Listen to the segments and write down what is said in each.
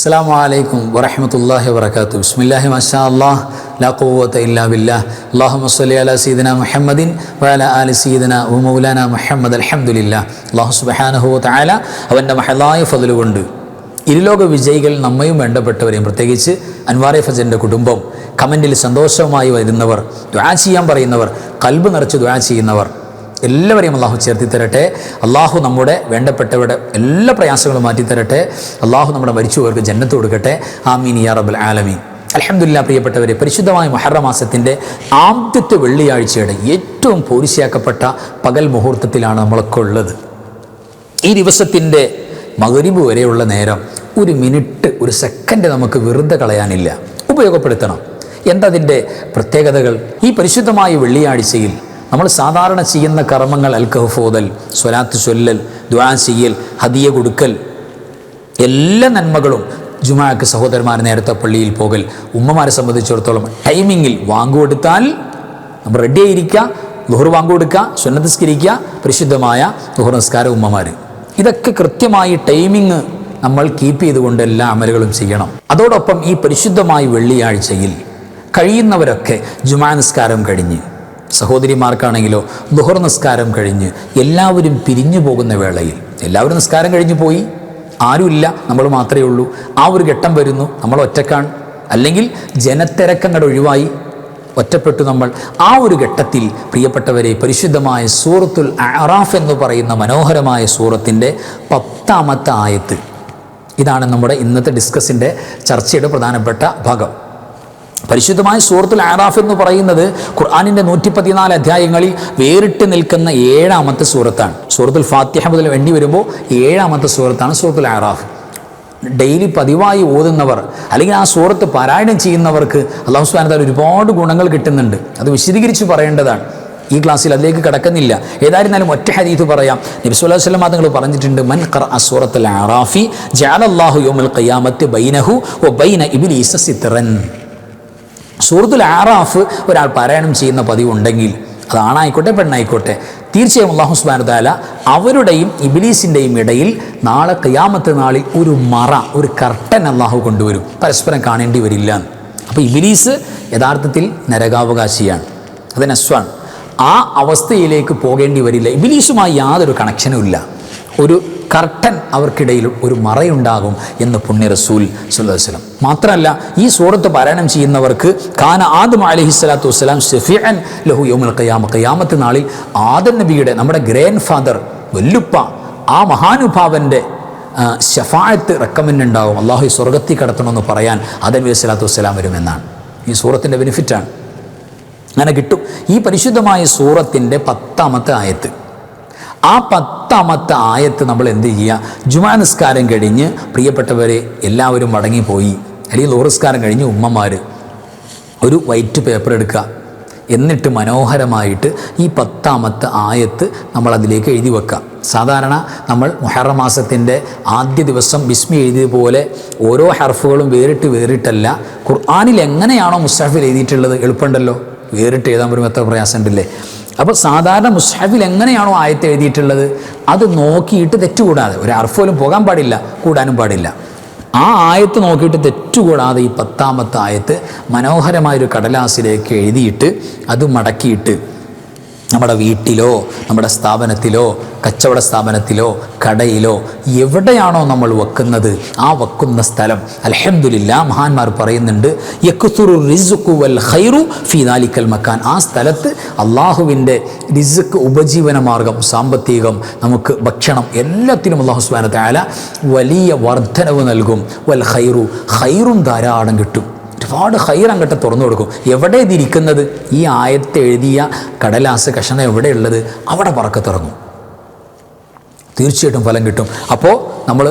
അസ്സാം വലൈക്കും വറഹമത്തല്ലാഹി വർക്കാത്തു ബിസ്മില്ലാഹി മഷാ അല്ലാഹ് ലാ ഇല്ലാ ബില്ലാഹ്. അല്ലാഹുമ്മ സ്വല്ലി അലാ സീദന മുഹമ്മദിൻ വഅല ആലി സീദന വ മൗലാന മുഹമ്മദ് അൽഹംദുലില്ലാഹ്. അല്ലാഹു സുബ്ഹാനഹു വ അവന്റെ മഹലായ ഫضل കൊണ്ട് ഇരുലോക വിജയികൾ നമ്മയും വേണ്ടപ്പെട്ടവരെയും പ്രത്യേകിച്ച് അൻവാറെ ഫജന്റെ കുടുംബം കമന്റിൽ സന്തോഷമായി വരുന്നവർ ദ്വാ ചെയ്യാൻ പറയുന്നവർ കൽബ് നിറച്ച് ദ്വാ ചെയ്യുന്നവർ എല്ലാവരെയും അള്ളാഹു ചേർത്തി തരട്ടെ അള്ളാഹു നമ്മുടെ വേണ്ടപ്പെട്ടവരുടെ എല്ലാ പ്രയാസങ്ങളും മാറ്റി തരട്ടെ അള്ളാഹു നമ്മുടെ മരിച്ചവർക്ക് ജന്നത്ത് കൊടുക്കട്ടെ. ആമീൻ യാ റബുൽ ആലമീൻ. അലഹമില്ല പ്രിയപ്പെട്ടവരെ പരിശുദ്ധമായ മഹറ മാസത്തിന്റെ ആദ്യത്തെ വെള്ളിയാഴ്ചയുടെ ഏറ്റവും പോരിശയാക്കപ്പെട്ട പകൽ മുഹൂർത്തത്തിലാണ് നമ്മളൊക്കെ ഉള്ളത്. ഈ ദിവസത്തിന്റെ മകരിബ് വരെയുള്ള നേരം ഒരു മിനിറ്റ് ഒരു സെക്കൻഡ് നമുക്ക് വെറുതെ കളയാനില്ല. ഉപയോഗപ്പെടുത്തണം. എന്തതിന്റെ പ്രത്യേകതകൾ? ഈ പരിശുദ്ധമായ വെള്ളിയാഴ്ചയിൽ നമ്മൾ സാധാരണ ചെയ്യുന്ന കർമ്മങ്ങൾ അൽക്കഹഫോതൽ സ്വലാത്ത് ചൊല്ലൽ ദ്വാ ചെയ്യൽ ഹദിയ കൊടുക്കൽ എല്ലാ നന്മകളും ജുമാക്ക് സഹോദരന്മാർ നേരത്തെ പള്ളിയിൽ പോകൽ. ഉമ്മമാരെ സംബന്ധിച്ചിടത്തോളം ടൈമിങ്ങിൽ വാങ്ങുകൊടുത്താൽ നമ്മൾ റെഡി ആയിരിക്കുക ലുഹർ വാങ്ങുകൊടുക്കുക സുന്നതസ്കരിക്കുക പരിശുദ്ധമായ ലുഹർ നിസ്കാരം ഉമ്മമാർ. ഇതൊക്കെ കൃത്യമായി ടൈമിങ് നമ്മൾ കീപ്പ് ചെയ്തുകൊണ്ട് എല്ലാ അമലുകളും ചെയ്യണം. അതോടൊപ്പം ഈ പരിശുദ്ധമായ വെള്ളിയാഴ്ചയിൽ കഴിയുന്നവരൊക്കെ ജുമാ നിസ്കാരം കഴിഞ്ഞ് സഹോദരിമാർക്കാണെങ്കിലോ ദുഹർ നിസ്കാരം കഴിഞ്ഞ് എല്ലാവരും പിരിഞ്ഞു പോകുന്ന വേളയിൽ. എല്ലാവരും നിസ്കാരം കഴിഞ്ഞു പോയി. ആരുമില്ല നമ്മൾ മാത്രമേ ഉള്ളൂ. ആ ഒരു ഘട്ടം വരുന്നു നമ്മൾ ഒറ്റക്കാണ്. അല്ലെങ്കിൽ ജനത്തിരക്കങ്ങളുടെ ഒഴിവായി ഒറ്റപ്പെട്ടു നമ്മൾ. ആ ഒരു ഘട്ടത്തിൽ പ്രിയപ്പെട്ടവരെ പരിശുദ്ധമായ സൂറത്തുൽ അറാഫ് എന്ന് പറയുന്ന മനോഹരമായ സൂറത്തിന്റെ പത്താമത്തെ ആയത്ത്. ഇതാണ് നമ്മുടെ ഇന്നത്തെ ഡിസ്കസിന്റെ ചർച്ചയുടെ പ്രധാനപ്പെട്ട ഭാഗം. പരിശുദ്ധമായ സൂറത്തുൽ ആറാഫ് എന്ന് പറയുന്നത് ഖുർആാനിന്റെ നൂറ്റി പതിനാല് അധ്യായങ്ങളിൽ വേറിട്ട് നിൽക്കുന്ന ഏഴാമത്തെ സൂറത്താണ്. സൂറത്തുൽ ഫാത്തിഹ മുതൽ വേണ്ടി വരുമ്പോൾ ഏഴാമത്തെ സൂറത്താണ് സൂറത്തുൽ ആറാഫ് ഡെയിലി പതിവായി ഓതുന്നവർ അല്ലെങ്കിൽ ആ സൂറത്ത് പാരായണം ചെയ്യുന്നവർക്ക് അള്ളാഹു സുബാനത്താൽ ഒരുപാട് ഗുണങ്ങൾ കിട്ടുന്നുണ്ട്. അത് വിശദീകരിച്ച് പറയേണ്ടതാണ്. ഈ ക്ലാസ്സിൽ അതിലേക്ക് കടക്കുന്നില്ല. ഏതായിരുന്നാലും ഒറ്റ ഹരീത് പറയാം. നബിസ്വല്ലാ വസ്ലം തങ്ങൾ പറഞ്ഞിട്ടുണ്ട് മൻ ഖർ അസൂറത്തുൽ ആറാഫി ജാലല്ലാഹു യോമുൽ ഖിയാമത്ത് ബൈനഹു ഒ ബൈന ഇബിലീസ സിത്രൻ സൂറത്തുൽ ആറാഫ് ഒരാൾ പാരായണം ചെയ്യുന്ന പതിവുണ്ടെങ്കിൽ അത് ആണായിക്കോട്ടെ പെണ്ണായിക്കോട്ടെ. തീർച്ചയായും അള്ളാഹു സുബാന താല അവരുടെയും ഇബിലീസിന്റെയും ഇടയിൽ നാളെ കയ്യാമത്തെ നാളിൽ ഒരു മറ ഒരു കർട്ടൻ അള്ളാഹു കൊണ്ടുവരും. പരസ്പരം കാണേണ്ടി വരില്ല അപ്പോൾ ഇബിലീസ് യഥാർത്ഥത്തിൽ നരകാവകാശിയാണ്. അത് നസ്വാണ്. ആ അവസ്ഥയിലേക്ക് പോകേണ്ടി വരില്ല. ഇബിലീസുമായി യാതൊരു കണക്ഷനും ഇല്ല. ഒരു കർട്ടൻ അവർക്കിടയിൽ ഒരു മറയുണ്ടാകും എന്ന് പുണ്യ റസൂൽ സുല്ലാസ്ലം മാത്രമല്ല ഈ സൂറത്ത് പാരായണം ചെയ്യുന്നവർക്ക് ഖാന ആദം അലഹി സ്വലാത്തു വസ്സലാം ഷെഫിയൻ ലഹു യോമുൽ കയാമ ഖയാമത്ത് നാളിൽ ആദം നബിയുടെ നമ്മുടെ ഗ്രാൻഡ് ഫാദർ വല്ലുപ്പ ആ മഹാനുഭാവന്റെ ഷഫായത്ത് റെക്കമെൻഡ് ഉണ്ടാകും. അള്ളാഹു ഈ സ്വർഗത്തിൽ കടത്തണമെന്ന് പറയാൻ ആദം നബി സ്വലാത്തു വസ്സലാം വരുമെന്നാണ്. ഈ സൂറത്തിന്റെ ബെനിഫിറ്റാണ് അങ്ങനെ കിട്ടും. ഈ പരിശുദ്ധമായ സൂറത്തിന്റെ പത്താമത്തെ ആയത്ത്. ആ പത്താമത്തെ ആയത്ത് നമ്മൾ എന്ത് ചെയ്യുക? ജുമാ നിസ്കാരം കഴിഞ്ഞ് പ്രിയപ്പെട്ടവരെ എല്ലാവരും മടങ്ങിപ്പോയി. അല്ലെങ്കിൽ ലോറിസ്കാരം കഴിഞ്ഞ് ഉമ്മമാർ ഒരു വൈറ്റ് പേപ്പർ എടുക്കുക. എന്നിട്ട് മനോഹരമായിട്ട് ഈ പത്താമത്തെ ആയത്ത് നമ്മൾ അതിലേക്ക് എഴുതി വെക്കുക. സാധാരണ നമ്മൾ മുഹറ മാസത്തിന്റെ ആദ്യ ദിവസം ബിസ്മി എഴുതിയതുപോലെ ഓരോ ഹർഫുകളും വേറിട്ട് വേറിട്ടല്ല. ഖുർആാനിൽ എങ്ങനെയാണോ മുസ്താഫിൽ എഴുതിയിട്ടുള്ളത്? എളുപ്പമുണ്ടല്ലോ. വേറിട്ട് എഴുതാൻ വരുമ്പോൾ എത്ര പ്രയാസമുണ്ടല്ലേ? അപ്പോൾ സാധാരണ മുസ്ഹഫിൽ എങ്ങനെയാണോ ആയത്ത് എഴുതിയിട്ടുള്ളത്? അത് നോക്കിയിട്ട് തെറ്റുകൂടാതെ. ഒരു അർഫോലും പോകാൻ പാടില്ല കൂടാനും പാടില്ല. ആ ആയത്ത് നോക്കിയിട്ട് തെറ്റുകൂടാതെ ഈ പത്താമത്തെ ആയത്ത് മനോഹരമായൊരു കടലാസിലേക്ക് എഴുതിയിട്ട് അത് മടക്കിയിട്ട് നമ്മുടെ വീട്ടിലോ നമ്മുടെ സ്ഥാപനത്തിലോ കച്ചവട സ്ഥാപനത്തിലോ കടയിലോ എവിടെയാണോ നമ്മൾ വെക്കുന്നത് ആ വെക്കുന്ന സ്ഥലം. അലഹമുല്ല മഹാന്മാർ പറയുന്നുണ്ട് യക്കുസുറു വൽ ഖൈറു മക്കാൻ ആ സ്ഥലത്ത് അള്ളാഹുവിന്റെ റിസുക്ക് ഉപജീവന മാർഗം സാമ്പത്തികം നമുക്ക് ഭക്ഷണം എല്ലാത്തിനും അള്ളാഹു സുബാന വലിയ വർധനവ് നൽകും. വൽ ഖൈറു ഖൈറും ധാരാളം കിട്ടും. ഒരുപാട് ഹൈർ അങ്ങോട്ട് തുറന്നു കൊടുക്കും. എവിടെ ഇതിരിക്കുന്നത് ഈ ആയത്ത് എഴുതിയ കടലാസ് കഷണം എവിടെയുള്ളത്? അവിടെ പറക്കത്തിറങ്ങും തീർച്ചയായിട്ടും ഫലം കിട്ടും. അപ്പോൾ നമ്മൾ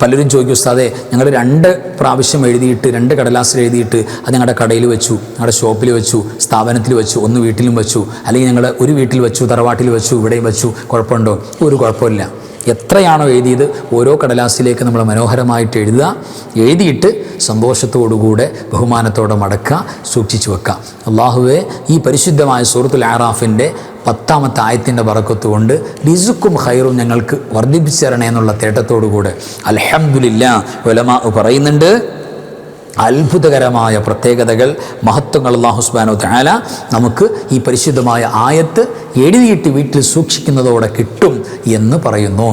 പലരും ചോദിക്കും ഉസ്താദെ ഞങ്ങൾ രണ്ട് പ്രാവശ്യം എഴുതിയിട്ട് രണ്ട് കടലാസിൽ എഴുതിയിട്ട് അത് ഞങ്ങളുടെ കടയിൽ വെച്ചു ഞങ്ങളുടെ ഷോപ്പിൽ വെച്ചു സ്ഥാപനത്തിൽ വെച്ചു ഒന്ന് വീട്ടിലും വെച്ചു അല്ലെങ്കിൽ ഞങ്ങൾ ഒരു വീട്ടിൽ വെച്ചു തറവാട്ടിൽ വെച്ചു ഇവിടെയും വെച്ചു കുഴപ്പമുണ്ടോ? ഒരു കുഴപ്പമില്ല. എത്രയാണോ എഴുതിയത് ഓരോ കടലാസിലേക്ക് നമ്മൾ മനോഹരമായിട്ട് എഴുതുക എഴുതിയിട്ട് സന്തോഷത്തോടുകൂടെ ബഹുമാനത്തോടെ മടക്കുക സൂക്ഷിച്ചു വെക്കുക. അള്ളാഹുവെ ഈ പരിശുദ്ധമായ സൂറത്തുൽ ആറാഫിന്റെ പത്താമത്തെ ആയത്തിന്റെ പറക്കത്ത് കൊണ്ട് റിസുക്കും ഹൈറും ഞങ്ങൾക്ക് വർദ്ധിപ്പിച്ചു തരണേ എന്നുള്ള തേട്ടത്തോടുകൂടെ. അലഹമുല്ല ഒലമ പറയുന്നുണ്ട് അത്ഭുതകരമായ പ്രത്യേകതകൾ മഹത്വങ്ങൾ അള്ളാഹുസ്ബാനോ താല നമുക്ക് ഈ പരിശുദ്ധമായ ആയത്ത് എഴുതിയിട്ട് വീട്ടിൽ സൂക്ഷിക്കുന്നതോടെ കിട്ടും എന്ന് പറയുന്നു.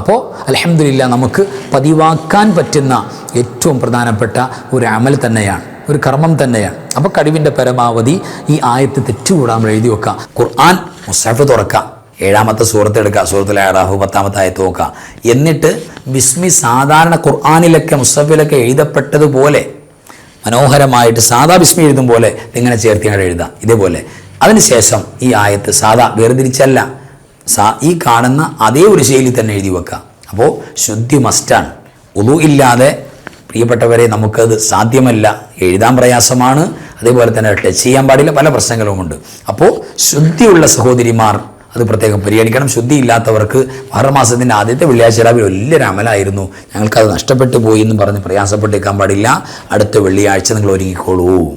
അപ്പോൾ അലഹമില്ല നമുക്ക് പതിവാക്കാൻ പറ്റുന്ന ഏറ്റവും പ്രധാനപ്പെട്ട ഒരു അമൽ തന്നെയാണ് ഒരു കർമ്മം തന്നെയാണ്. അപ്പോൾ കഴിവിന്റെ പരമാവധി ഈ ആയത്ത് തെറ്റുകൂടാൻ എഴുതി വെക്കുക ഖുർആൻ മുസാഫ് തുറക്കാം. ഏഴാമത്തെ സൂറത്ത് എടുക്കുക സുഹൃത്തിൽ ആറാഹു പത്താമത്തെ ആയത്ത് നോക്കുക എന്നിട്ട് ബിസ്മി സാധാരണ ഖുർആാനിലൊക്കെ മുസഫിലൊക്കെ എഴുതപ്പെട്ടതുപോലെ മനോഹരമായിട്ട് സാധാ ബിസ്മി എഴുതും പോലെ ഇങ്ങനെ ചേർത്തിയാണ് എഴുതാം. ഇതേപോലെ. അതിനുശേഷം ഈ ആയത്ത് സാധാ വേർതിരിച്ചല്ല. സാ ഈ കാണുന്ന അതേ ഒരു ശൈലി തന്നെ എഴുതി വെക്കാം. അപ്പോൾ ശുദ്ധി മസ്റ്റാണ്. ഉളു ഇല്ലാതെ പ്രിയപ്പെട്ടവരെ നമുക്കത് സാധ്യമല്ല. എഴുതാൻ പ്രയാസമാണ്. അതേപോലെ തന്നെ ടച്ച് ചെയ്യാൻ പാടില്ല. പല പ്രശ്നങ്ങളുമുണ്ട്. അപ്പോൾ ശുദ്ധിയുള്ള സഹോദരിമാർ അത് പ്രത്യേകം പരിഗണിക്കണം. ശുദ്ധിയില്ലാത്തവർക്ക് മാസത്തിന്റെ ആദ്യത്തെ വെള്ളിയാഴ്ച രാവിലെ വലിയൊരു അമലായിരുന്നു. ഞങ്ങൾക്കത് നഷ്ടപ്പെട്ടു പോയി എന്ന് പറഞ്ഞ് പ്രയാസപ്പെട്ടിരിക്കാൻ പാടില്ല. അടുത്ത വെള്ളിയാഴ്ച നിങ്ങൾ ഒരുങ്ങിക്കോളൂ.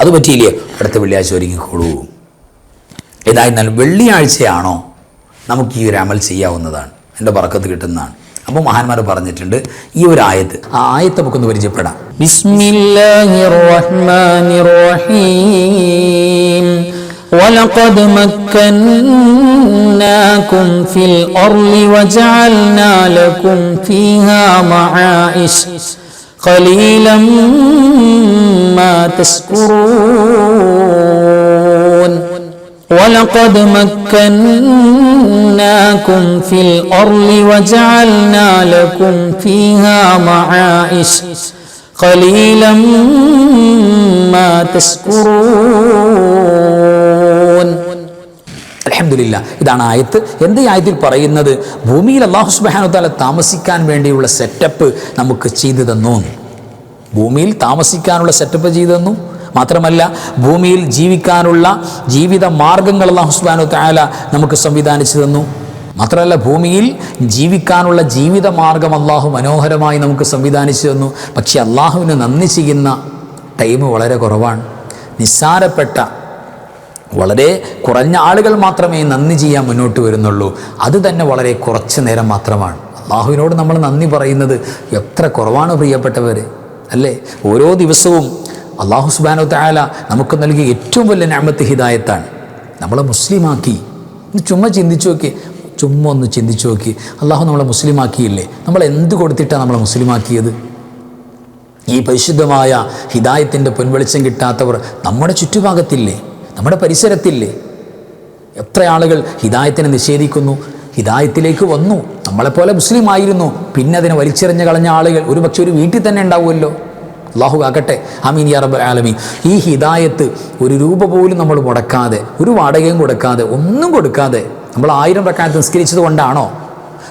അത് പറ്റിയില്ലേ? അടുത്ത വെള്ളിയാഴ്ച ഒരുങ്ങിക്കോളൂ. ഏതായിരുന്നാലും വെള്ളിയാഴ്ചയാണോ നമുക്ക് ഈ ഒരു അമൽ ചെയ്യാവുന്നതാണ്. എന്റെ പറക്കത്ത് കിട്ടുന്നതാണ്. അപ്പോൾ മഹാന്മാർ പറഞ്ഞിട്ടുണ്ട് ഈ ഒരു ആയത്ത് ആ ആയത്ത് നമുക്കൊന്ന് പരിചയപ്പെടാം. ബിസ്മില്ലാഹിർ റഹ്മാനിർ റഹീം. ولقد مكناكم في الأرض وجعلنا لكم فيها معايش. قليلا ما تشكرون. ولقد مكناكم في الأرض وجعلنا لكم فيها معايش. قليلا ما تشكرون അലഹമില്ല ഇതാണ് ആയത്ത് എന്ത് ഈ ആയത്തിൽ പറയുന്നത് ഭൂമിയിൽ അള്ളാഹു സുബാനുത്താല താമസിക്കാൻ വേണ്ടിയുള്ള സെറ്റപ്പ് നമുക്ക് ചെയ്തു തന്നു ഭൂമിയിൽ താമസിക്കാനുള്ള സെറ്റപ്പ് ചെയ്തു തന്നു മാത്രമല്ല ഭൂമിയിൽ ജീവിക്കാനുള്ള ജീവിത മാർഗങ്ങൾ അള്ളാഹു സുബാനു താല നമുക്ക് സംവിധാനിച്ചു തന്നു മാത്രമല്ല ഭൂമിയിൽ ജീവിക്കാനുള്ള ജീവിത മാർഗം അള്ളാഹു മനോഹരമായി നമുക്ക് സംവിധാനിച്ചു തന്നു. പക്ഷെ അള്ളാഹുവിന് നന്ദി ചെയ്യുന്ന ടൈം വളരെ കുറവാണ്. നിസ്സാരപ്പെട്ട വളരെ കുറഞ്ഞ ആളുകൾ മാത്രമേ നന്ദി ചെയ്യാൻ മുന്നോട്ട് വരുന്നുള്ളൂ. അത് തന്നെ വളരെ കുറച്ച് നേരം മാത്രമാണ്. അള്ളാഹുവിനോട് നമ്മൾ നന്ദി പറയുന്നത് എത്ര കുറവാണ് പ്രിയപ്പെട്ടവർ അല്ലേ? ഓരോ ദിവസവും അള്ളാഹു സുബാനോ തായാല നമുക്ക് നൽകിയ ഏറ്റവും വലിയ ഞാമത്ത് ഹിദായത്താണ്. നമ്മളെ മുസ്ലിമാക്കി. ചുമ്മാ ചിന്തിച്ചു നോക്കി ചുമ്മാ ഒന്ന് ചിന്തിച്ചു നോക്കി. അള്ളാഹു നമ്മളെ മുസ്ലിമാക്കിയില്ലേ? നമ്മൾ എന്ത് കൊടുത്തിട്ടാണ് നമ്മളെ മുസ്ലിമാക്കിയത്? ഈ പരിശുദ്ധമായ ഹിദായത്തിന്റെ പൊൻവെളിച്ചം കിട്ടാത്തവർ നമ്മുടെ ചുറ്റുഭാഗത്തില്ലേ? നമ്മുടെ പരിസരത്തില്ലേ? എത്ര ആളുകൾ ഹിദായത്തിനെ നിഷേധിക്കുന്നു? ഹിദായത്തിലേക്ക് വന്നു. നമ്മളെപ്പോലെ മുസ്ലിം ആയിരുന്നു പിന്നെ അതിനെ വലിച്ചെറിഞ്ഞ് കളഞ്ഞ ആളുകൾ ഒരു പക്ഷെ ഒരു വീട്ടിൽ തന്നെ ഉണ്ടാവുമല്ലോ. അള്ളാഹു ആകട്ടെ അമീൻ യാ റബ്ബൽ ആലമീൻ. ഈ ഹിദായത്ത് ഒരു രൂപ പോലും നമ്മൾ മുടക്കാതെ ഒരു വാടകയും കൊടുക്കാതെ ഒന്നും കൊടുക്കാതെ നമ്മൾ ആയിരം റക്കാത്ത് നിസ്കരിച്ചത് കൊണ്ടാണോ?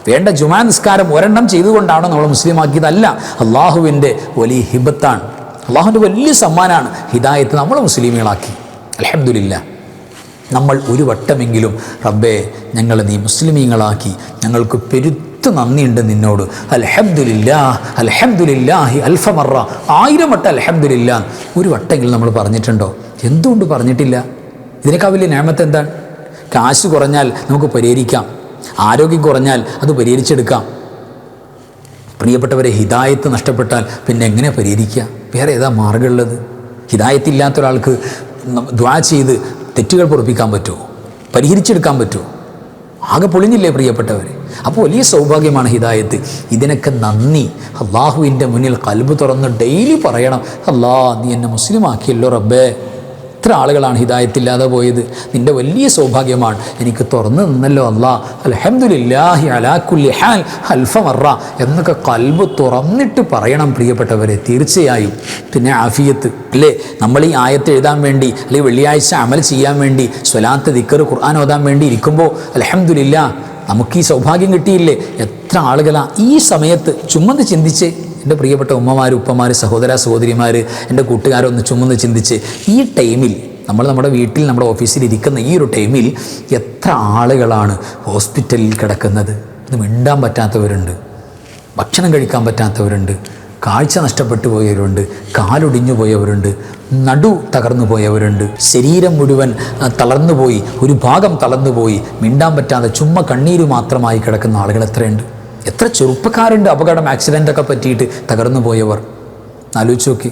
വേണ്ട ജുമാ നിസ്കാരം ഒരെണ്ണം ചെയ്തുകൊണ്ടാണോ നമ്മൾ മുസ്ലിമാക്കിയതല്ല അള്ളാഹുവിന്റെ വലിയ ഹിബത്താണ്. അള്ളാഹുവിന്റെ വലിയ സമ്മാനമാണ് ഹിദായത്ത് നമ്മൾ മുസ്ലിമുകളാക്കി അലഹമില്ല നമ്മൾ ഒരു വട്ടമെങ്കിലും റബ്ബേ ഞങ്ങൾ നീ മുസ്ലിമീങ്ങളാക്കി. ഞങ്ങൾക്ക് പെരുത്ത് നന്ദിയുണ്ട് നിന്നോട്. അൽഹബ്ദുലില്ലാ അൽഹബ്ദുലില്ലാഹി അൽഫമറ ആയിരം വട്ടം അൽഹബ്ദുലില്ലാ ഒരു വട്ടെങ്കിലും നമ്മൾ പറഞ്ഞിട്ടുണ്ടോ? എന്തുകൊണ്ട് പറഞ്ഞിട്ടില്ല? ഇതിനേക്കാൾ വലിയ ഞാമത്ത് എന്താണ്? കാശ് കുറഞ്ഞാൽ നമുക്ക് പരിഹരിക്കാം. ആരോഗ്യം കുറഞ്ഞാൽ അത് പരിഹരിച്ചെടുക്കാം. പ്രിയപ്പെട്ടവരെ ഹിതായത്ത് നഷ്ടപ്പെട്ടാൽ പിന്നെ എങ്ങനെ പരിഹരിക്കുക? വേറെ ഏതാ മാർഗമുള്ളത്? ഹിതായത്തില്ലാത്ത ഒരാൾക്ക് ദ്വാ ചെയ്ത് തെറ്റുകൾ പൊറപ്പിക്കാൻ പറ്റുമോ? പരിഹരിച്ചെടുക്കാൻ പറ്റുമോ? ആകെ പൊളിഞ്ഞില്ലേ പ്രിയപ്പെട്ടവരെ? അപ്പോൾ വലിയ സൗഭാഗ്യമാണ് ഹിദായത്ത് ഇതിനൊക്കെ നന്ദി. അള്ളാഹുവിന്റെ മുന്നിൽ കൽബ് തുറന്ന് ഡെയിലി പറയണം. അല്ലാ നീ എന്നെ മുസ്ലിം ആക്കിയല്ലോ റബ്ബേ. എത്ര ആളുകളാണ് ഹിദായത്തില്ലാതെ പോയത്? നിന്റെ വലിയ സൗഭാഗ്യമാണ്. എനിക്ക് തുറന്നു നിന്നല്ലോ അല്ലാ. അൽഹംദുലില്ലാഹി അലാക്കുല്ലി ഹാൽ. അൽഫമറ എന്നൊക്കെ കൽബ് തുറന്നിട്ട് പറയണം പ്രിയപ്പെട്ടവരെ. തീർച്ചയായും. പിന്നെ ആഫിയത്ത്. അല്ലേ? നമ്മൾ ഈ ആയത്ത് എഴുതാൻ വേണ്ടി അല്ലെങ്കിൽ വെള്ളിയാഴ്ച അമൽ ചെയ്യാൻ വേണ്ടി സ്വലാത്ത് ദിക്കർ ഖുർആൻ ഓതാൻ വേണ്ടി ഇരിക്കുമ്പോൾ അൽഹംദുലില്ലാ നമുക്ക് ഈ സൗഭാഗ്യം കിട്ടിയില്ലേ? എത്ര ആളുകളാ ഈ സമയത്ത് ചുമന്ന് ചിന്തിച്ച് എന്റെ പ്രിയപ്പെട്ട ഉമ്മമാർ ഉപ്പമാർ സഹോദര സഹോദരിമാർ എന്റെ കൂട്ടുകാരൊന്ന് ചുമന്ന് ചിന്തിച്ച് ഈ ടൈമിൽ നമ്മൾ നമ്മുടെ വീട്ടിൽ നമ്മുടെ ഓഫീസിൽ ഇരിക്കുന്ന ഈ ഒരു ടൈമിൽ എത്ര ആളുകളാണ് ഹോസ്പിറ്റലിൽ കിടക്കുന്നത്? ഇത് മിണ്ടാൻ പറ്റാത്തവരുണ്ട്. ഭക്ഷണം കഴിക്കാൻ പറ്റാത്തവരുണ്ട്. കാഴ്ച നഷ്ടപ്പെട്ടു പോയവരുണ്ട് കാലൊടിഞ്ഞു പോയവരുണ്ട് നടു തകർന്നു പോയവരുണ്ട്. ശരീരം മുഴുവൻ തളർന്നു പോയി ഒരു ഭാഗം തളർന്നുപോയി മിണ്ടാൻ പറ്റാതെ ചുമ്മാ കണ്ണീര് മാത്രമായി കിടക്കുന്ന ആളുകൾ എത്രയുണ്ട്? എത്ര ചെറുപ്പക്കാരുണ്ട് അപകടം ആക്സിഡന്റൊക്കെ പറ്റിയിട്ട് തകർന്നു പോയവർ? ആലോചിച്ച് നോക്കി.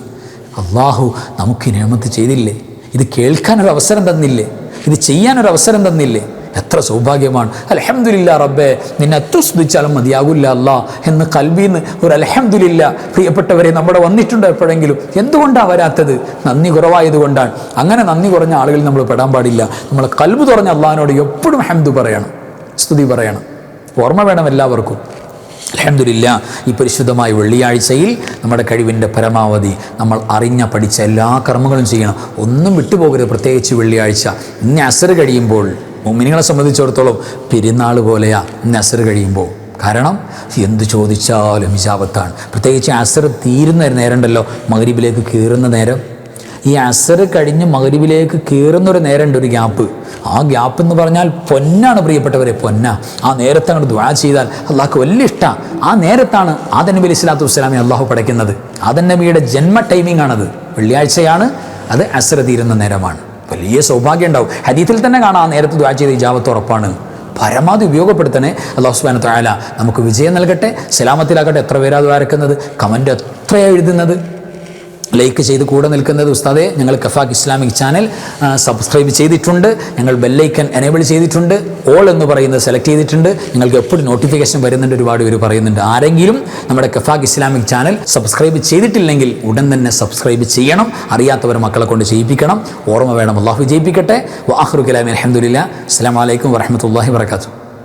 അള്ളാഹു നമുക്ക് നിയമത്ത് ചെയ്തില്ലേ? ഇത് കേൾക്കാനൊരു അവസരം തന്നില്ലേ? ഇത് ചെയ്യാനൊരു അവസരം തന്നില്ലേ? എത്ര സൗഭാഗ്യമാണ്. അലഹമുല്ല റബ്ബേ നിന്നെ എത്ര സ്തുതിച്ചാലും മതിയാകില്ല അല്ല എന്ന് കൽബീന്ന് ഒരു അലഹമുല്ല പ്രിയപ്പെട്ടവരെ നമ്മുടെ വന്നിട്ടുണ്ട് എപ്പോഴെങ്കിലും. എന്തുകൊണ്ടാണ് വരാത്തത്? നന്ദി കുറവായതുകൊണ്ടാണ്. അങ്ങനെ നന്ദി കുറഞ്ഞ ആളുകളിൽ നമ്മൾ പെടാൻ പാടില്ല. നമ്മൾ കൽബ് തുറഞ്ഞ അള്ളഹാനോട് എപ്പോഴും ഹംദ് പറയണം സ്തുതി പറയണം. ഓർമ്മ വേണം എല്ലാവർക്കും. അലഹമില്ല ഈ പരിശുദ്ധമായ വെള്ളിയാഴ്ചയിൽ നമ്മുടെ കഴിവിന്റെ പരമാവധി നമ്മൾ അറിഞ്ഞ പഠിച്ച എല്ലാ കർമ്മങ്ങളും ചെയ്യണം. ഒന്നും വിട്ടുപോകരുത് പ്രത്യേകിച്ച് വെള്ളിയാഴ്ച. ഇന്ന് അസർ കഴിയുമ്പോൾ മുമ്മിനികളെ സംബന്ധിച്ചിടത്തോളം പെരുന്നാൾ പോലെയാ നസർ കഴിയുമ്പോൾ കാരണം എന്ത് ചോദിച്ചാലും ഹിജാബത്താണ്. പ്രത്യേകിച്ച് അസർ തീരുന്ന നേരം ഉണ്ടല്ലോ മകരീബിലേക്ക് കയറുന്ന നേരം. ഈ അസർ കഴിഞ്ഞ് മകരീബിലേക്ക് കയറുന്നൊരു നേരമുണ്ട് ഒരു ഗ്യാപ്പ്. ആ ഗ്യാപ്പ് എന്ന് പറഞ്ഞാൽ പൊന്നാണ് പ്രിയപ്പെട്ടവരെ പൊന്ന. ആ നേരത്തെ അങ്ങോട്ട് ദ്വാ ചെയ്താൽ അള്ളാഹ്ക്ക് വലിയ ഇഷ്ടമാണ് ആ നേരത്താണ് ആദൻ നബി അലിസ്ലാത്തു വസ്സലാമെ അള്ളാഹു പഠിക്കുന്നത് ആദൻ നബിയുടെ ജന്മ ടൈമിംഗ് ആണത്. വെള്ളിയാഴ്ചയാണ് അത് അസർ തീരുന്ന നേരമാണ്. വലിയ സൗഭാഗ്യം ഉണ്ടാവും. ഹരീത്തിൽ തന്നെ കാണാം നേരത്തെ ദ്വാ ചെയ്ത ഇജാവത്ത് ഉറപ്പാണ്. പരമാവധി ഉപയോഗപ്പെടുത്തണേ. അള്ളാഹു സുബാന തായാല നമുക്ക് വിജയം നൽകട്ടെ സലാമത്തിലാകട്ടെ. എത്ര പേരാ ദ്വാരക്കുന്നത് കമന്റ് എത്രയാണ് എഴുതുന്നത്? ലൈക്ക് ചെയ്ത് കൂടെ നിൽക്കുന്നത് ഉസ്താദെ ഞങ്ങൾ കഫാഖ് ഇസ്ലാമിക് ചാനൽ സബ്സ്ക്രൈബ് ചെയ്തിട്ടുണ്ട്. ഞങ്ങൾ ബെല്ലൈക്കൻ എനേബിൾ ചെയ്തിട്ടുണ്ട്. ഓൾ എന്ന് പറയുന്നത് സെലക്ട് ചെയ്തിട്ടുണ്ട്. ഞങ്ങൾക്ക് എപ്പോഴും നോട്ടിഫിക്കേഷൻ വരുന്നുണ്ട് ഒരുപാട് പേര് പറയുന്നുണ്ട്. ആരെങ്കിലും നമ്മുടെ കഫാഖ് ഇസ്ലാമിക് ചാനൽ സബ്സ്ക്രൈബ് ചെയ്തിട്ടില്ലെങ്കിൽ ഉടൻ തന്നെ സബ്സ്ക്രൈബ് ചെയ്യണം. അറിയാത്തവർ മക്കളെ കൊണ്ട് ചെയ്യിപ്പിക്കണം. ഓർമ്മ വേണം. അള്ളാഹു ജയിപ്പിക്കട്ടെ. വാഹുർ കലാമി അലഹമുല്ല അസ്സാം വലൈക്കും വരഹമുല്ലാഹി വർക്കാത്തു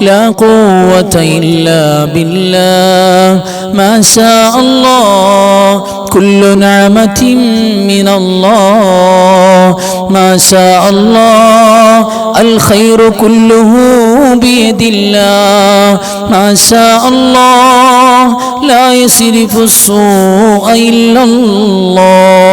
لا قوة إلا بالله. ما شاء الله. كل نعمة من الله. ما شاء الله. الخير كله بيد الله. ما شاء الله. لا يصرف السوء إلا الله.